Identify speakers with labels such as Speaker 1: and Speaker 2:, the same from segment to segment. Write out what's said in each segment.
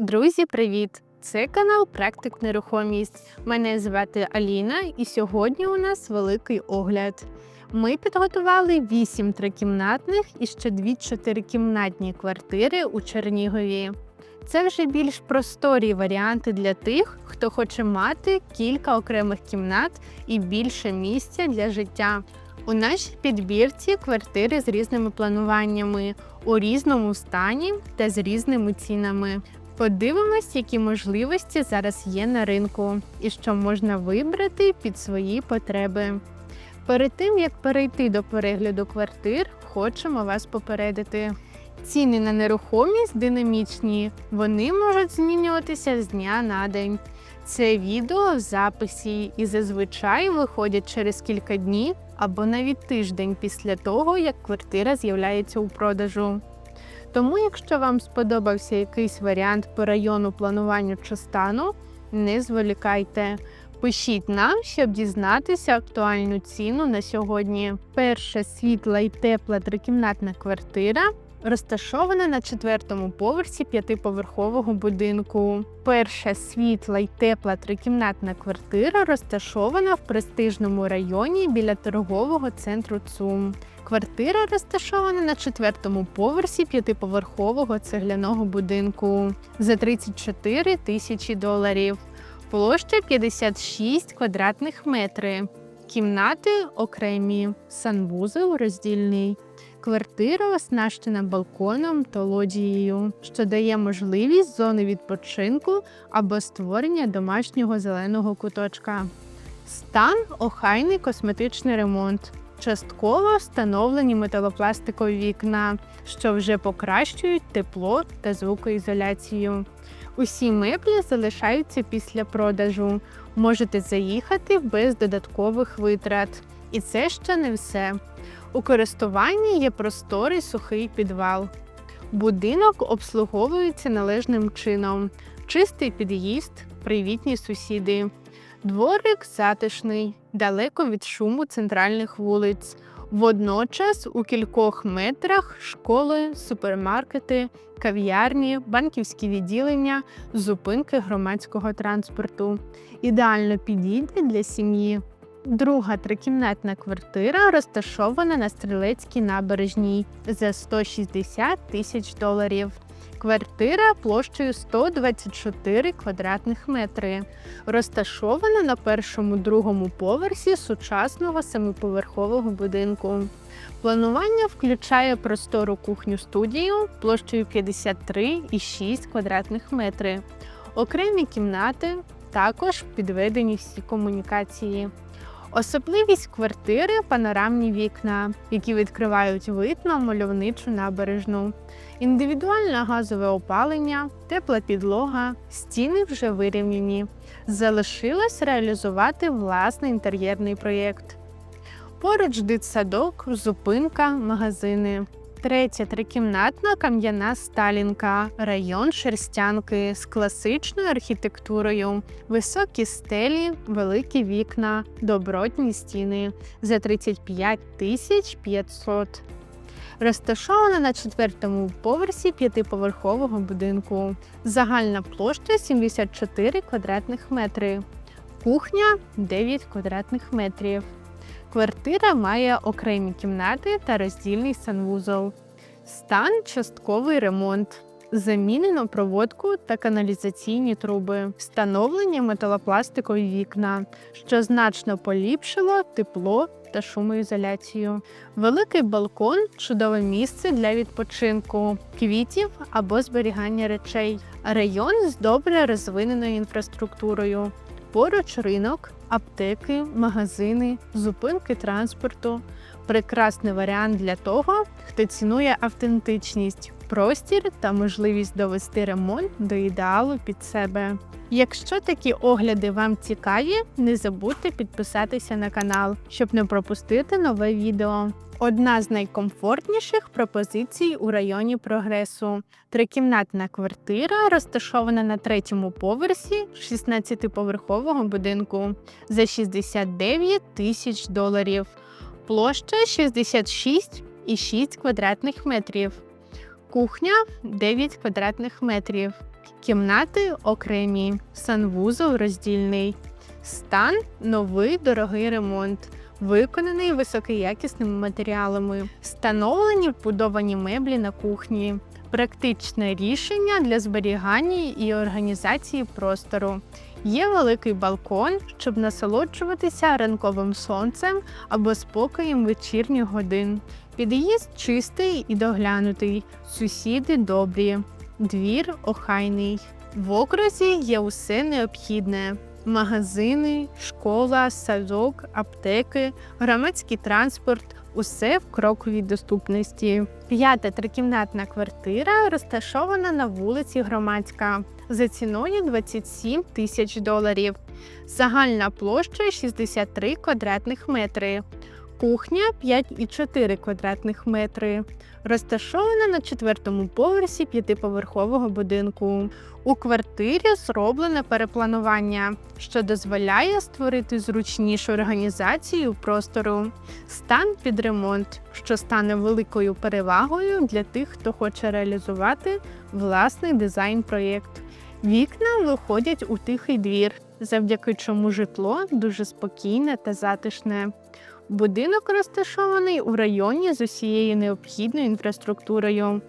Speaker 1: Друзі, привіт! Це канал Практик Нерухомість. Мене звати Аліна, і сьогодні у нас великий огляд. Ми підготували 8 трикімнатних і ще 2 чотирикімнатні квартири у Чернігові. Це вже більш просторі варіанти для тих, хто хоче мати кілька окремих кімнат і більше місця для життя. У нашій підбірці квартири з різними плануваннями, у різному стані та з різними цінами. Подивимось, які можливості зараз є на ринку і що можна вибрати під свої потреби. Перед тим як перейти до перегляду квартир, хочемо вас попередити. Ціни на нерухомість динамічні, вони можуть змінюватися з дня на день. Це відео в записі і зазвичай виходять через кілька днів або навіть тиждень після того, як квартира з'являється у продажу. Тому, якщо вам сподобався якийсь варіант по району планування чи стану, не зволікайте. Пишіть нам, щоб дізнатися актуальну ціну на сьогодні. Перша світла і тепла трикімнатна квартира розташована на четвертому поверсі п'ятиповерхового будинку. Перша світла й тепла трикімнатна квартира розташована в престижному районі біля торгового центру ЦУМ. Квартира розташована на четвертому поверсі п'ятиповерхового цегляного будинку за 34 тисячі доларів. Площа 56 квадратних метрів. Кімнати окремі, санвузол роздільний. Квартира оснащена балконом та лоджією, що дає можливість зони відпочинку або створення домашнього зеленого куточка. Стан охайний косметичний ремонт. Частково встановлені металопластикові вікна, що вже покращують тепло та звукоізоляцію. Усі меблі залишаються після продажу. Можете заїхати без додаткових витрат. І це ще не все. У користуванні є просторий сухий підвал. Будинок обслуговується належним чином, чистий під'їзд, привітні сусіди. Дворик затишний, далеко від шуму центральних вулиць. Водночас у кількох метрах школи, супермаркети, кав'ярні, банківські відділення, зупинки громадського транспорту. Ідеально підійде для сім'ї. Друга трикімнатна квартира розташована на стрілецькій набережній за 160 тисяч доларів. Квартира площею 124 квадратних метри, розташована на першому другому поверсі сучасного семиповерхового будинку. Планування включає простору кухню студію площею 53,6 квадратних метри. Окремі кімнати також підведені всі комунікації. Особливість квартири панорамні вікна, які відкривають вид на мальовничу набережну, індивідуальне газове опалення, тепла підлога, стіни вже вирівняні. Залишилось реалізувати власний інтер'єрний проєкт. Поруч дитсадок, зупинка, магазини. Третя трикімнатна кам'яна Сталінка, район Шерстянки з класичною архітектурою, високі стелі, великі вікна, добротні стіни за 35 тисяч 500. Розташована на четвертому поверсі п'ятиповерхового будинку. Загальна площа 74 квадратних метри. Кухня 9 квадратних метрів. Квартира має окремі кімнати та роздільний санвузол. Стан частковий ремонт. Замінено проводку та каналізаційні труби, встановлення металопластикові вікна, що значно поліпшило тепло та шумоізоляцію. Великий балкон чудове місце для відпочинку, квітів або зберігання речей. Район з добре розвиненою інфраструктурою. Поруч ринок, аптеки, магазини, зупинки транспорту прекрасний варіант для того, хто цінує автентичність, простір та можливість довести ремонт до ідеалу під себе. Якщо такі огляди вам цікаві, не забудьте підписатися на канал, щоб не пропустити нове відео. Одна з найкомфортніших пропозицій у районі прогресу. Трикімнатна квартира розташована на третьому поверсі 16-поверхового будинку за 69 тисяч доларів. Площа 66,6 квадратних метрів. Кухня 9 квадратних метрів. Кімнати окремі, санвузол роздільний. Стан новий дорогий ремонт, виконаний високоякісними матеріалами, встановлені вбудовані меблі на кухні, практичне рішення для зберігання і організації простору. Є великий балкон, щоб насолоджуватися ранковим сонцем або спокоєм вечірніх годин. Під'їзд чистий і доглянутий, сусіди добрі, двір охайний. В окрузі є усе необхідне: магазини, школа, садок, аптеки, громадський транспорт. Усе в кроковій доступності. П'ята трикімнатна квартира розташована на вулиці Громадська за ціною 27 тисяч доларів. Загальна площа 63 квадратних метри. Кухня 5,4 квадратних метри. Розташована на четвертому поверсі п'ятиповерхового будинку. У квартирі зроблене перепланування, що дозволяє створити зручнішу організацію простору. Стан під ремонт, що стане великою перевагою для тих, хто хоче реалізувати власний дизайн-проєкт. Вікна виходять у тихий двір, завдяки чому житло дуже спокійне та затишне. Будинок розташований у районі з усією необхідною інфраструктурою.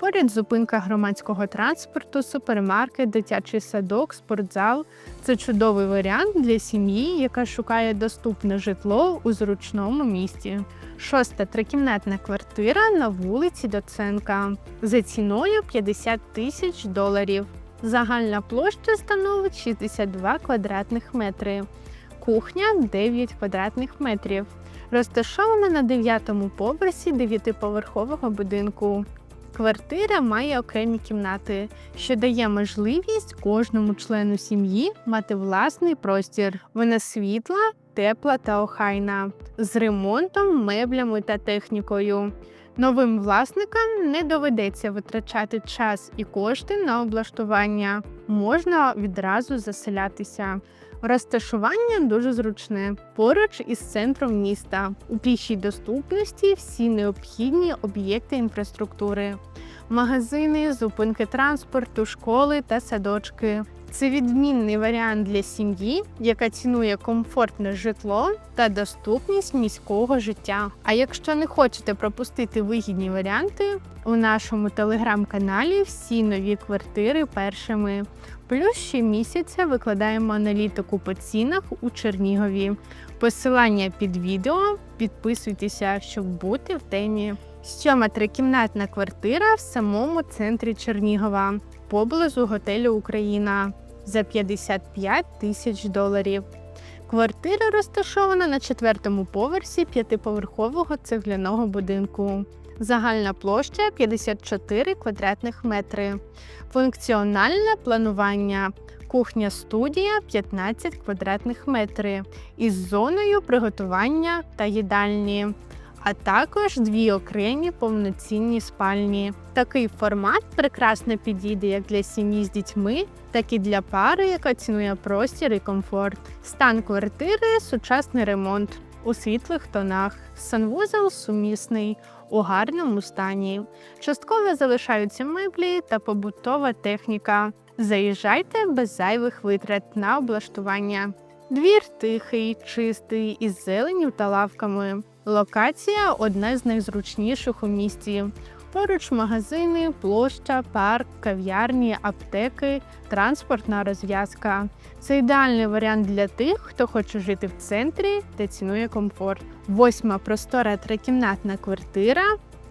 Speaker 1: Поряд зупинка громадського транспорту, супермаркет, дитячий садок, спортзал це чудовий варіант для сім'ї, яка шукає доступне житло у зручному місті. Шоста трикімнатна квартира на вулиці Доценка за ціною 50 тисяч доларів. Загальна площа становить 62 квадратних метри. Кухня 9 квадратних метрів. Розташована на 9-му поверсі 9-поверхового будинку. Квартира має окремі кімнати, що дає можливість кожному члену сім'ї мати власний простір. Вона світла, тепла та охайна, з ремонтом, меблями та технікою. Новим власникам не доведеться витрачати час і кошти на облаштування. Можна відразу заселятися. Розташування дуже зручне, поруч із центром міста. У пішій доступності всі необхідні об'єкти інфраструктури, магазини, зупинки транспорту, школи та садочки. Це відмінний варіант для сім'ї, яка цінує комфортне житло та доступність міського життя. А якщо не хочете пропустити вигідні варіанти, у нашому телеграм-каналі всі нові квартири першими. Плюс щомісяця викладаємо аналітику по цінах у Чернігові. Посилання під відео. Підписуйтеся, щоб бути в темі. Сьома трикімнатна квартира в самому центрі Чернігова, поблизу готелю Україна за 55 тисяч доларів. Квартира розташована на четвертому поверсі п'ятиповерхового цегляного будинку. Загальна площа 54 квадратних метри. Функціональне планування. Кухня студія 15 квадратних метрів із зоною приготування та їдальні, а також дві окремі повноцінні спальні. Такий формат прекрасно підійде як для сім'ї з дітьми, так і для пари, яка цінує простір і комфорт. Стан квартири сучасний ремонт у світлих тонах, санвузел сумісний у гарному стані. Частково залишаються меблі та побутова техніка. Заїжджайте без зайвих витрат на облаштування. Двір тихий, чистий, із зеленів та лавками. Локація одна з найзручніших у місті. Поруч магазини, площа, парк, кав'ярні, аптеки, транспортна розв'язка. Це ідеальний варіант для тих, хто хоче жити в центрі та цінує комфорт. Восьма простора трикімнатна квартира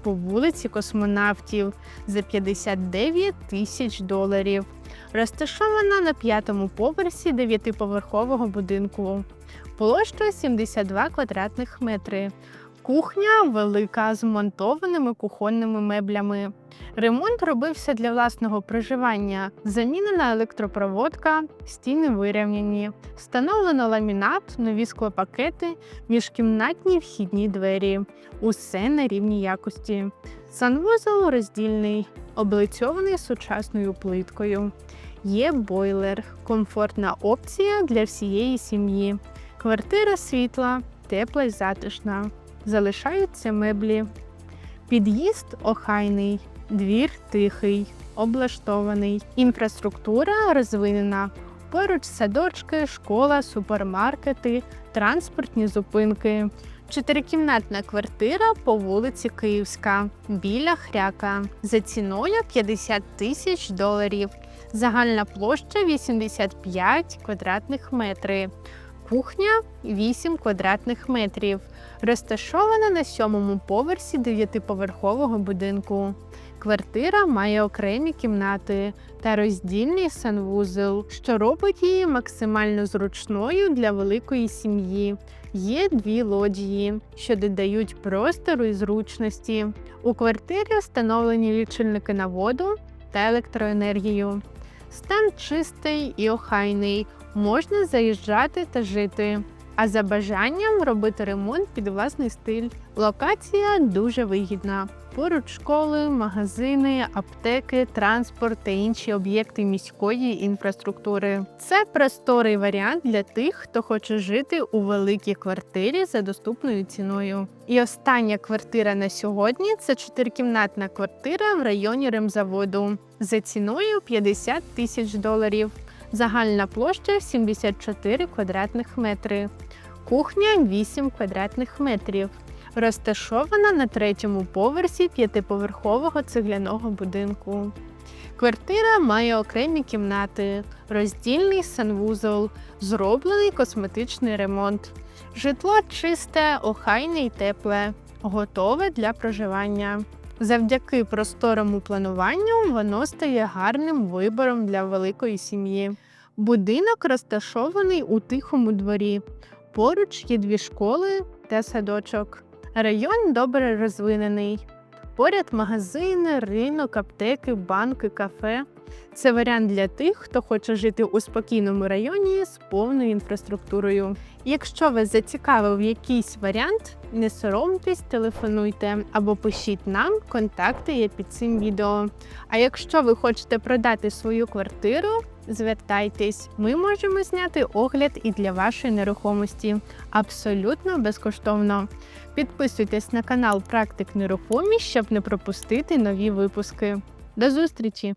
Speaker 1: по вулиці Космонавтів за 59 тисяч доларів. Розташована на п'ятому поверсі дев'ятиповерхового будинку. Площа 72 квадратних метри. Кухня велика з монтованими кухонними меблями. Ремонт робився для власного проживання. Замінена електропроводка, стіни вирівняні, встановлено ламінат, нові склопакети, міжкімнатні вхідні двері. Усе на рівні якості. Санвузол роздільний, облицьований сучасною плиткою. Є бойлер, комфортна опція для всієї сім'ї. Квартира світла, тепла й затишна. Залишаються меблі. Під'їзд охайний, двір тихий, облаштований. Інфраструктура розвинена. Поруч садочки, школа, супермаркети, транспортні зупинки. Чотирикімнатна квартира по вулиці Київська біля Хряка за ціною 50 тисяч доларів. Загальна площа 85 квадратних метрів. Кухня 8 квадратних метрів. Розташована на сьомому поверсі дев'ятиповерхового будинку. Квартира має окремі кімнати та роздільний санвузол, що робить її максимально зручною для великої сім'ї. Є дві лоджії, що додають простору і зручності. У квартирі встановлені лічильники на воду та електроенергію. Стан чистий і охайний, можна заїжджати та жити. А за бажанням робити ремонт під власний стиль. Локація дуже вигідна. Поруч школи, магазини, аптеки, транспорт та інші об'єкти міської інфраструктури. Це просторий варіант для тих, хто хоче жити у великій квартирі за доступною ціною. І остання квартира на сьогодні це чотирикімнатна квартира в районі ремзаводу за ціною 50 тисяч доларів. Загальна площа 74 квадратних метри. Кухня 8 квадратних метрів. Розташована на третьому поверсі п'ятиповерхового цегляного будинку. Квартира має окремі кімнати, роздільний санвузол, зроблений косметичний ремонт. Житло чисте, охайне і тепле, готове для проживання. Завдяки просторому плануванню воно стає гарним вибором для великої сім'ї. Будинок розташований у тихому дворі. Поруч є дві школи та садочок. Район добре розвинений. Поряд магазини, ринок, аптеки, банки, кафе. Це варіант для тих, хто хоче жити у спокійному районі з повною інфраструктурою. Якщо вас зацікавив якийсь варіант, не соромтесь, телефонуйте або пишіть нам, контакти є під цим відео. А якщо ви хочете продати свою квартиру, звертайтесь, ми можемо зняти огляд і для вашої нерухомості абсолютно безкоштовно. Підписуйтесь на канал Практик Нерухомість, щоб не пропустити нові випуски. До зустрічі!